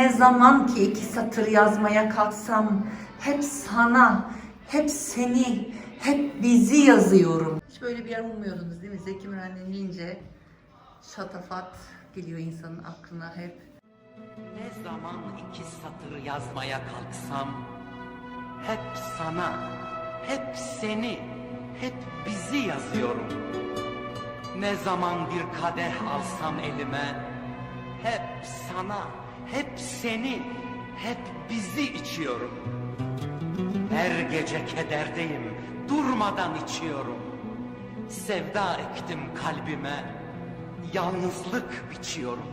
Ne zaman ki iki satır yazmaya kalksam hep sana, hep seni, hep bizi yazıyorum. Hiç böyle bir yer ummuyordunuz değil mi? Zeki Müren denilince şatafat geliyor insanın aklına hep. Ne zaman iki satır yazmaya kalksam hep sana, hep seni, hep bizi yazıyorum. Ne zaman bir kadeh alsam elime hep sana, hep seni, hep bizi içiyorum. Her gece kederdeyim, durmadan içiyorum. Sevda ektim kalbime, yalnızlık biçiyorum.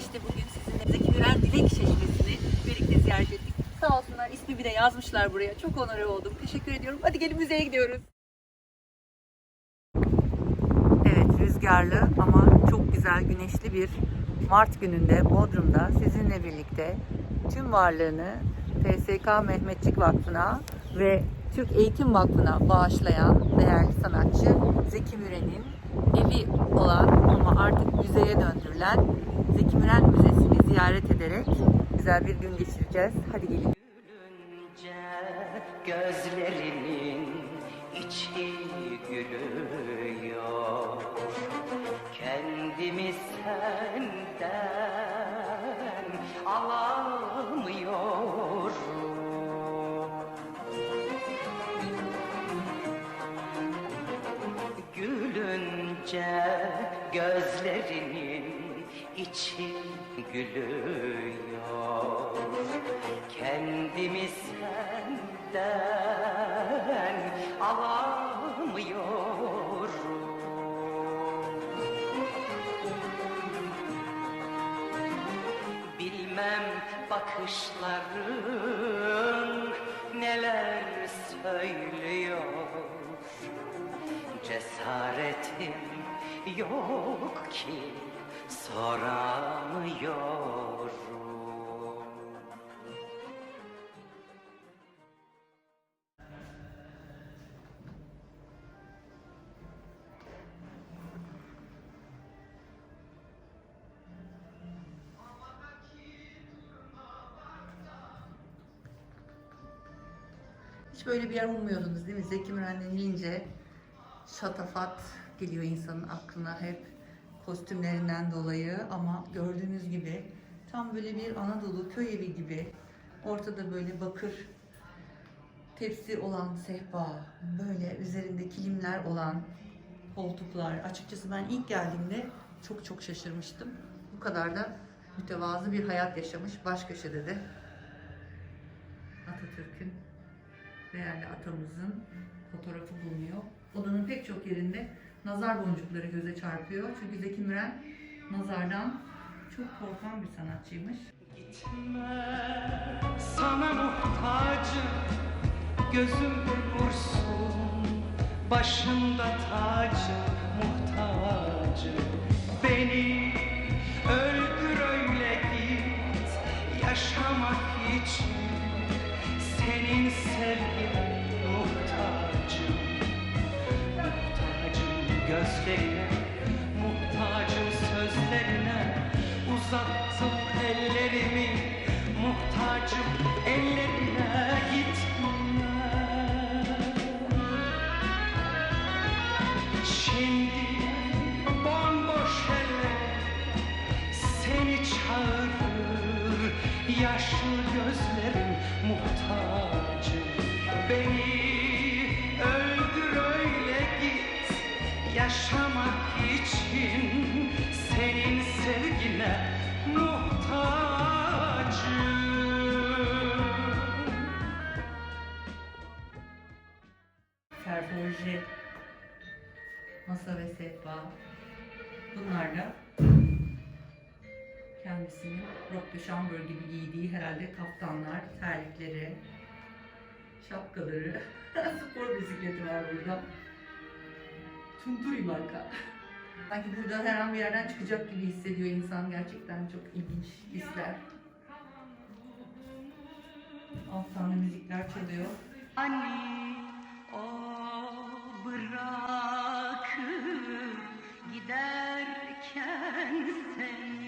İşte bugün sizinle Müren Dilek Çeşmesi'ni birlikte ziyaret ettik. Sağ olsunlar ismi de yazmışlar buraya. Çok onore oldum. Teşekkür ediyorum. Hadi gelin müzeye gidiyoruz. Evet rüzgarlı ama güzel güneşli bir Mart gününde Bodrum'da sizinle birlikte tüm varlığını TSK Mehmetçik Vakfı'na ve Türk Eğitim Vakfı'na bağışlayan değerli sanatçı Zeki Müren'in evi olan ama artık müzeye döndürülen Zeki Müren Müzesi'ni ziyaret ederek güzel bir gün geçireceğiz. Hadi gelin. Gözlerinin içi gülüyor Kendimi senden alamıyorum Gülünce gözlerinin içi gülüyor. Kendimi senden alamıyorum Bilmem bakışların neler söylüyor. Cesaretim yok ki soramıyorum Hiç böyle bir yer ummuyordunuz değil mi? Zeki Müren denilince şatafat geliyor insanın aklına hep kostümlerinden dolayı ama gördüğünüz gibi tam böyle bir Anadolu köy evi gibi ortada böyle bakır tepsi olan sehpa, böyle üzerinde kilimler olan koltuklar. Açıkçası ben ilk geldiğimde çok çok şaşırmıştım. Bu kadar da mütevazı bir hayat yaşamış baş köşede de Atatürk'ün değerli atamızın fotoğrafı bulunuyor. Odanın pek çok yerinde nazar boncukları göze çarpıyor. Çünkü Zeki Müren nazardan çok korkan bir sanatçıymış. Gitme sana muhtacım Gözümde kursun Başımda tacım muhtacım Beni öldür öyle git Yaşamak için Senin sevgine muhtacım. Muhtacım gözlerine Muhtacım sözlerine. Uzattım ellerimi Muhtacım ellerine gitme Şimdi bomboş eller Seni çağırır Yaşlı gözlerim muhtacım Beni öldür öyle git. Yaşamak için senin sevgine muhtacım. Serforji, masa ve sehpa. Bunlar da kendisinin rock de chambre gibi giydiği herhalde kaftanlar, terlikleri, şapkaları. Spor bisikleti var burada. Tunturi marka. Sanki burada her an bir yerden çıkacak gibi hissediyor insan. Gerçekten çok ilginç hisler. Da müzikler çalıyor. Hani o bırakıp giderken özlerken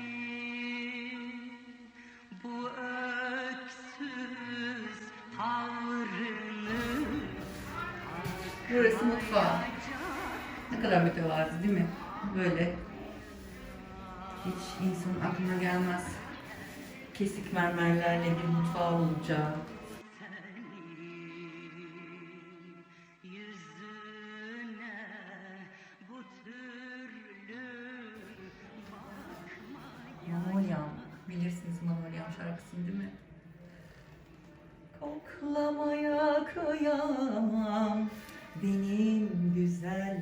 Burası mutfağı. Ne kadar mütevazı değil mi? Böyle. Hiç insanın aklına gelmez. Kesik mermerlerle bir mutfağı olacağı. Manolyam. Bilirsiniz Manolyam şarkısını değil mi? Koklamaya kıyamam benim güzel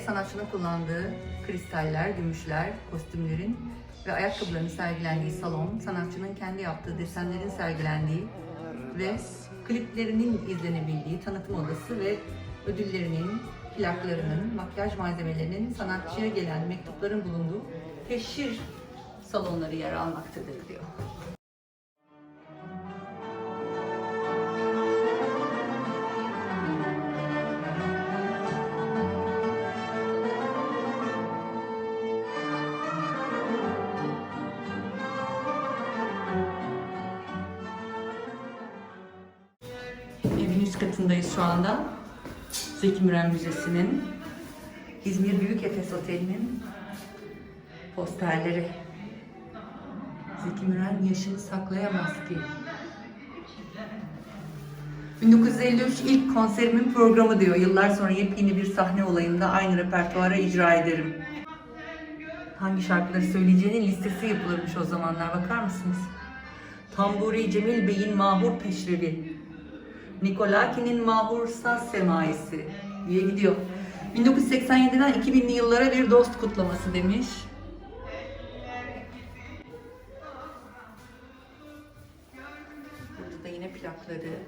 sanatçının kullandığı kristaller, gümüşler, kostümlerin ve ayakkabıların sergilendiği salon, sanatçının kendi yaptığı desenlerin sergilendiği ve kliplerinin izlenebildiği tanıtım odası ve ödüllerinin, plaklarının, makyaj malzemelerinin, sanatçıya gelen mektupların bulunduğu teşhir salonları yer almaktadır diyor. Zeki Müren Müzesi'nin, İzmir Büyük Efes Oteli'nin posterleri. Zeki Müren yaşını saklayamaz ki. 1953 ilk konserimin programı diyor. Yıllar sonra yepyeni bir sahne olayında aynı repertuara icra ederim. Hangi şarkıları söyleyeceğinin listesi yapılırmış o zamanlar bakar mısınız? Tamburi Cemil Bey'in Mahur Peşrevi, Nikolaki'nin Mahur Saz Semaisi diye gidiyor. 1987'den 2000'li yıllara bir dost kutlaması demiş. Burada da yine plakları.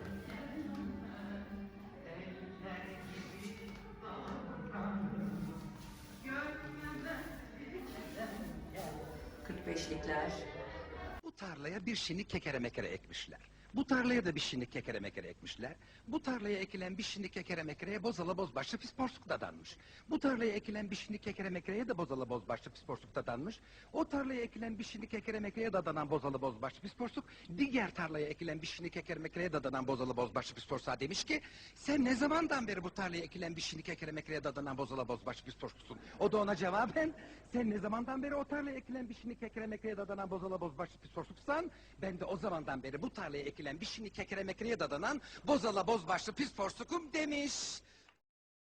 ...45'likler. Bu tarlaya bir şinik kekere mekere ekmişler. Bu tarlaya da bir şinik kekere mekere ekmişler. Bu tarlaya ekilen bir şinik kekere mekereye bozala bozbaşlı pis porsuk dadanmış. Bu tarlaya ekilen bir şinik kekere mekereye de bozala bozbaşlı pis porsuk dadanmış. O tarlaya ekilen bir şinik kekere mekereye dadanan bozalı bozbaşlı pis porsuk diğer tarlaya ekilen bir şinik kekere mekereye dadanan bozalı bozbaşlı pis porsuğa demiş ki sen ne zamandan beri bu tarlaya ekilen bir şinik kekere mekereye dadanan bozalı bozbaşlı pis porsuksun? O da ona cevaben sen ne zamandan beri o tarlaya ekilen bir şinik kekere mekereye dadanan bozala bozbaşlı pis porsuksan ben de o zamandan beri bu tarlaya ekilen bir şinik kekere mekereye dadanan bozala bozbaşlı pis porsukum demiş.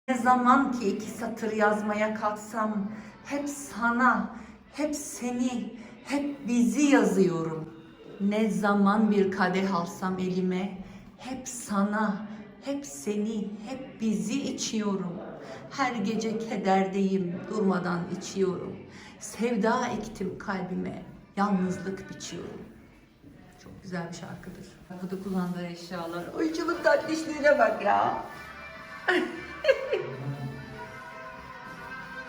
Ne zaman ki iki satır yazmaya kalksam hep sana, hep seni, hep bizi yazıyorum. Ne zaman bir kadeh alsam elime hep sana, hep seni, hep bizi içiyorum. Her gece kederdeyim, durmadan içiyorum. Sevda ektim kalbime, yalnızlık biçiyorum. Çok güzel bir şarkıdır. Bu da kullandığı eşyalar. Oyunculuk tatlışlığına bak ya.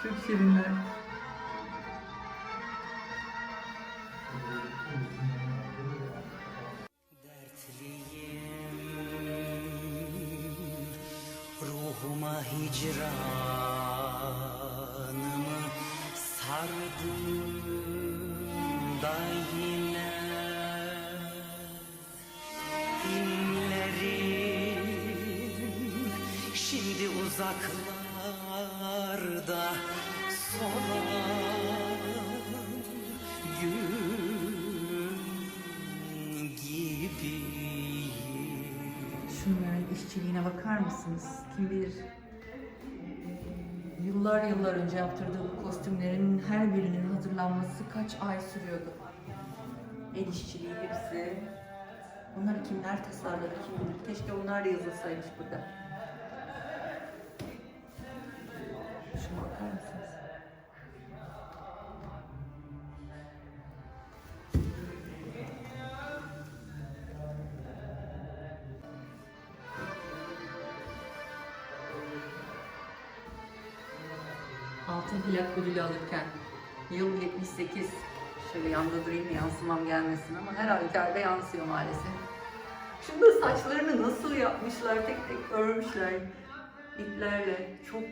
Çok şirinler. Şunların işçiliğine bakar mısınız? Kim bilir yıllar yıllar önce yaptırdığı kostümlerin her birinin hazırlanması kaç ay sürüyordu. El işçiliği hepsi. Bunları kimler tasarladı kim bilir. Keşke onlar da yazılsaymış burada. Şuna bakar mısınız? Ödülü alırken yıl 78 şöyle yanda durayım yansımam gelmesin ama her halükarda yansıyor maalesef. Şurada saçlarını nasıl yapmışlar tek tek örmüşler iplerle çok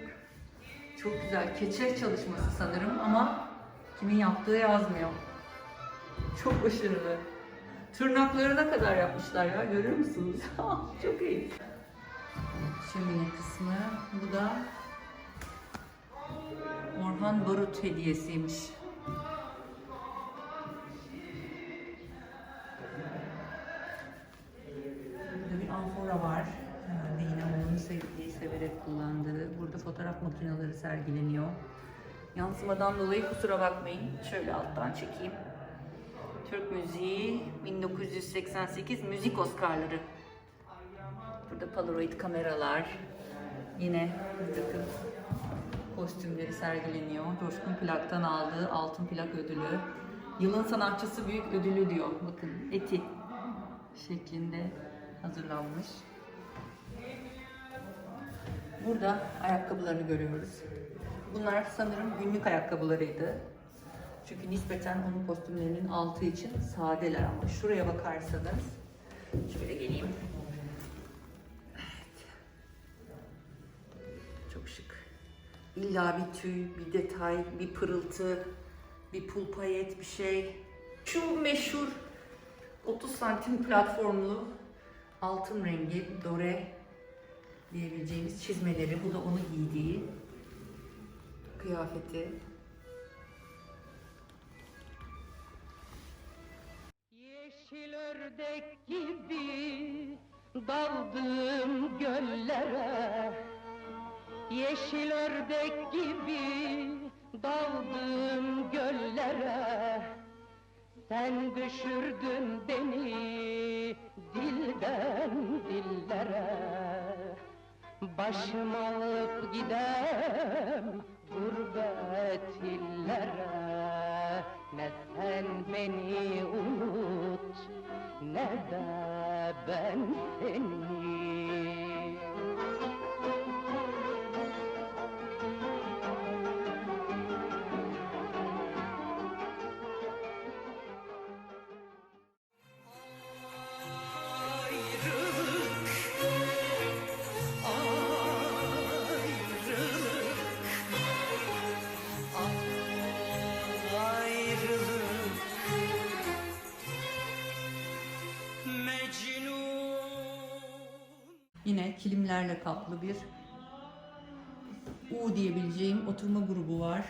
çok güzel keçe çalışması sanırım ama kimin yaptığı yazmıyor. Çok başarılı. Tırnaklarına kadar yapmışlar ya görüyor musunuz? çok iyi. Şömine kısmı bu da Orhan Barut hediyesiymiş. Burada bir amfora var. Herhalde yine onun sevdiği, severek kullandığı. Burada fotoğraf makineleri sergileniyor. Yansımadan dolayı kusura bakmayın. Şöyle alttan çekeyim. Türk müziği 1988 müzik Oscar'ları. Burada Polaroid kameralar. Yine bir takım kostümleri sergileniyor. Coşkun Plak'tan aldığı altın plak ödülü. Yılın sanatçısı büyük ödülü diyor. Bakın eti şeklinde hazırlanmış. Burada ayakkabılarını görüyoruz. Bunlar sanırım günlük ayakkabılarıydı. Çünkü nispeten onun kostümlerinin altı için sadeler ama şuraya bakarsanız şöyle geleyim. İlla bir tüy, bir detay, bir pırıltı, bir pul payet bir şey. Şu meşhur 30 santim platformlu altın rengi dore diyebileceğimiz çizmeleri. Bu da onu giydiği kıyafeti. Yeşil ördek gibi daldım göllere Yeşil ördek gibi daldım göllere. Sen düşürdün beni dilden dillere. Başım alıp gidem gurbet illere. Ne sen beni unut ne de ben seni kilimlerle kaplı bir U diyebileceğim oturma grubu var.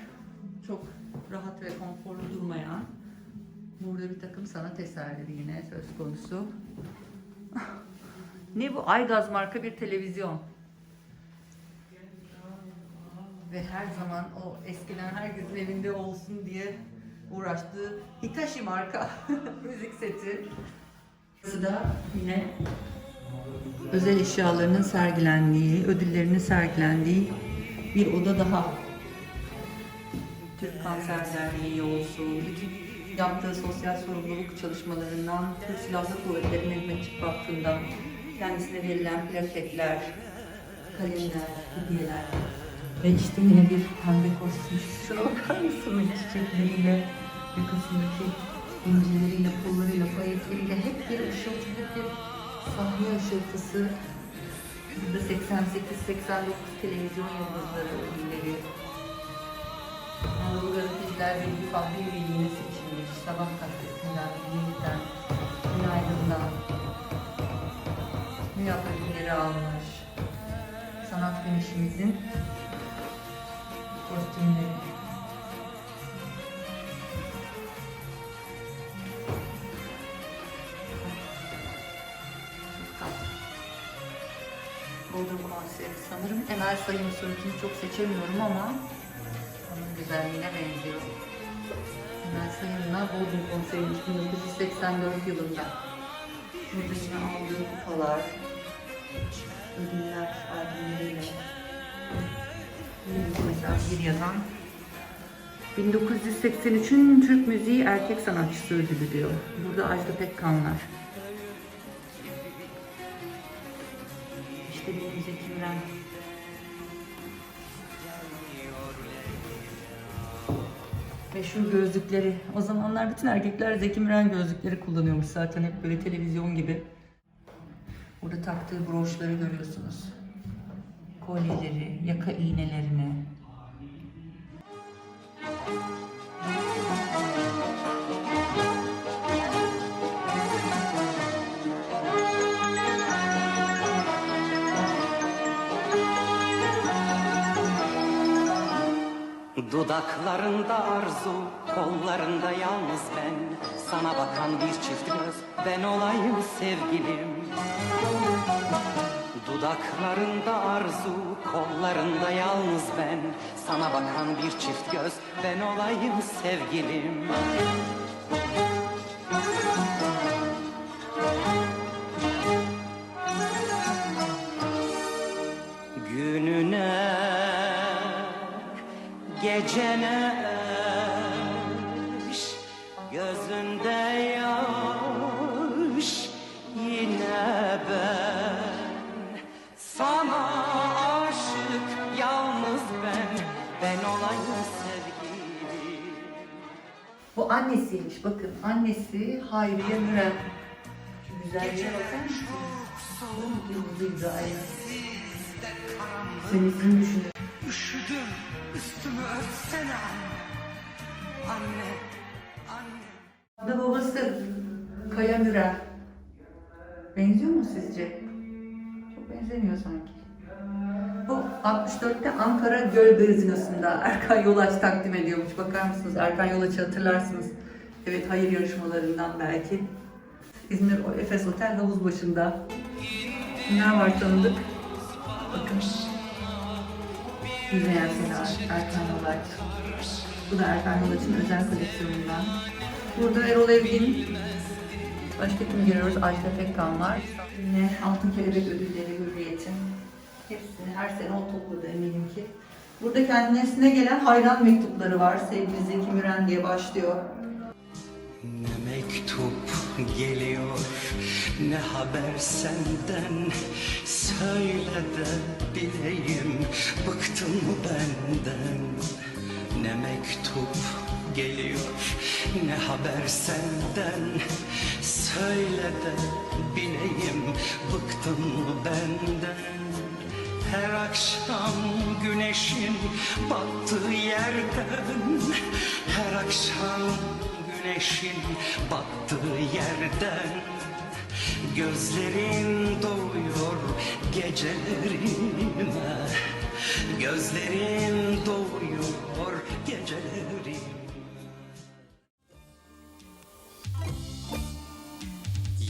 Çok rahat ve konforlu durmayan. Burada bir takım sanat eserleri yine söz konusu. ne bu? Aygaz marka bir televizyon. Ve her zaman o eskiden herkesin evinde olsun diye uğraştığı Hitachi marka müzik seti. Burası da yine özel eşyalarının sergilendiği, ödüllerinin sergilendiği bir oda daha. Türk Kanser Derneği olsun, bütün yaptığı sosyal sorumluluk çalışmalarından, Türk Silahlı Kuvvetleri Mehmetçik Vakfı'ndan kendisine verilen plaketler, kalemler, hediyeler ve işte yine bir pembe kostüm. Şuna bakar mısınız? Çiçekleriyle, yakasındaki incileriyle, pullarıyla, payetleriyle hep bir ışıltı, hep bir sahne ışıltısı. Burada 88-89 televizyon yıldızları ödülleri. Anadolu Gazeteciler Birliği Fahri Üyeliğine seçilmiş. Sabah gazetesinden, yeniden, günaydın'dan. Müyak ödülleri almış. Sanat güneşimizin kostümleri. Sayın sunucunu çok seçemiyorum ama onun güzelliğine benziyor. Emel Sayın'la Bodrum konseriymiş 1984 yılında. Burada yine aldığı kupalar, ödüller albümleriyle. Mesela bir yazan 1983'ün Türk Müziği Erkek Sanatçısı ödülü diyor. Burada Ajda Pekkanlar. İşte benim Zeki Müren. Meşhur gözlükleri. O zamanlar bütün erkekler Zeki Müren gözlükleri kullanıyormuş zaten hep böyle televizyon gibi. Burada taktığı broşları görüyorsunuz. Kolyeleri, yaka iğnelerini. Dudaklarında arzu, kollarında yalnız ben. Sana bakan bir çift göz, ben olayım sevgilim. Dudaklarında arzu, kollarında yalnız ben. Sana bakan bir çift göz, ben olayım sevgilim annesiymiş bakın. Annesi Hayriye Müren. Şu güzelliğe bakar mısın? Bu Yıldız İbrahim. Senesini düşünün. Üşüdüm, üstümü örtsene anne, anne. Da babası Kaya Müren. Benziyor mu sizce? Çok benzemiyor sanki. Bu 64'te Ankara Göl Gazinosu'nda Erkan Yolaç takdim ediyormuş. Bakar mısınız? Erkan Yolaç'ı hatırlarsınız. Evet hayır yarışmalarından belki. İzmir Efes Otel havuz başında. Kimler var tanıdık? Bakın. Yüzmeyen Sena, Erkan Yolaç. Bu da Erkan Yolaç'ın özel koleksiyonundan. Burada Erol Evgin, başka kim görüyoruz? Ajda Pekkan var. Yine Altın Kelebek Ödülleri, Hürriyet'in. Hepsini her sene o topladı eminim ki. Burada kendisine gelen hayran mektupları var. Sevgili Zeki Müren diye başlıyor. Ne mektup geliyor ne haber senden Söyle de bileyim bıktın mı benden Ne mektup geliyor ne haber senden Söyle de bileyim bıktın mı benden her akşam güneşin battığı yerden Her akşam güneşin battığı yerden Gözlerin doyuyor gecelerime. Gözlerin doyuyor gecelerime.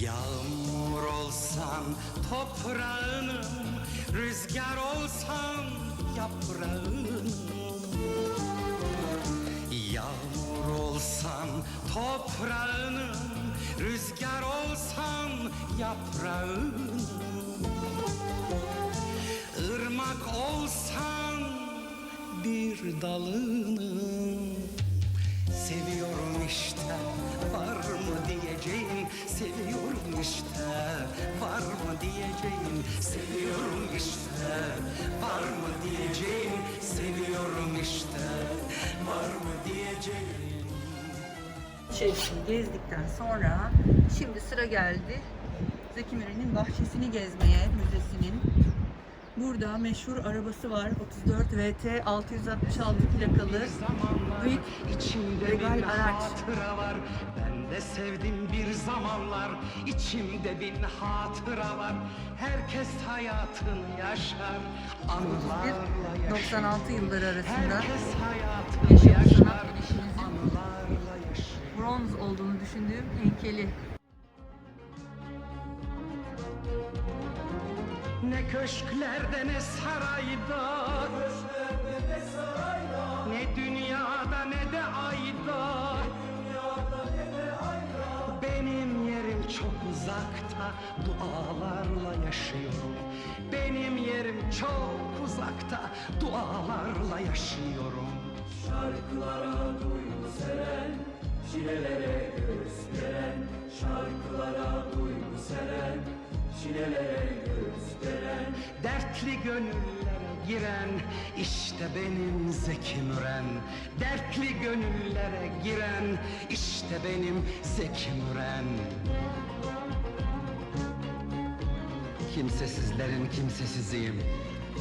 Yağmur olsan toprağınım Rüzgar olsan yaprağınım. Yağmur olsan toprağınım Rüzgar olsan yaprağınım. Irmak olsan bir dalınım Seviyorum işte var mı diyeceğim? Seviyorum işte var mı diyeceğim? Seviyorum işte var mı diyeceğim? Seviyorum işte var mı diyeceğim? İçerisini gezdikten sonra şimdi sıra geldi Zeki Müren'in bahçesini gezmeye, müzesinin. Burada meşhur arabası var. 34 VT 666 plakalı. Büyük regal araç. Ben de sevdim bir zamanlar. İçimde bin hatıra var. Herkes hayatını yaşar. Anılarla 31 yaşar 96 yılları arasında Yaşam sanat güneşinizin bronz olduğunu düşündüğüm heykeli. Ne köşklerde ne sarayda. Ne dünyada ne de ayda. Benim yerim çok uzakta Dualarla yaşıyorum Benim yerim çok Dertli gönüllere giren işte benim Zeki Müren Dertli gönüllere giren işte benim Zeki Müren Kimsesizlerin kimsesiziyim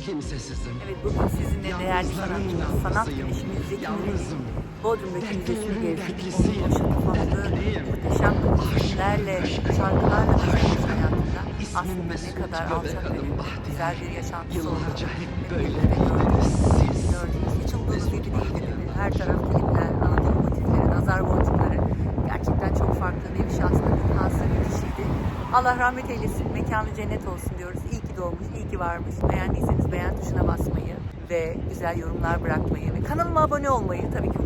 Kimsesizim Evet bugün sizinle değerli sanatçımız, sanat girişimiz Zeki Yalnızım. Müren'i Bodrum'daki müzesini gezdik. Onun Dertliyim. muhteşem filmlerle, şarkılarla Aslında ne kadar alçak Bahtiyar. güzel bir yaşantısı Yıllarca olduğunu hep ve böyle birlikte miydiniz siz? gördüğünüz, hiç umduğunuz gibi değildi. Her taraf klipler, Anadolu motifleri, nazar boncukları. Gerçekten çok farklı bir bir hasta bir kişiydi. Allah rahmet eylesin, mekanı cennet olsun diyoruz. İyi ki doğmuş, iyi ki varmış. Beğendiyseniz beğen tuşuna basmayı ve güzel yorumlar bırakmayı ve kanalıma abone olmayı tabii ki.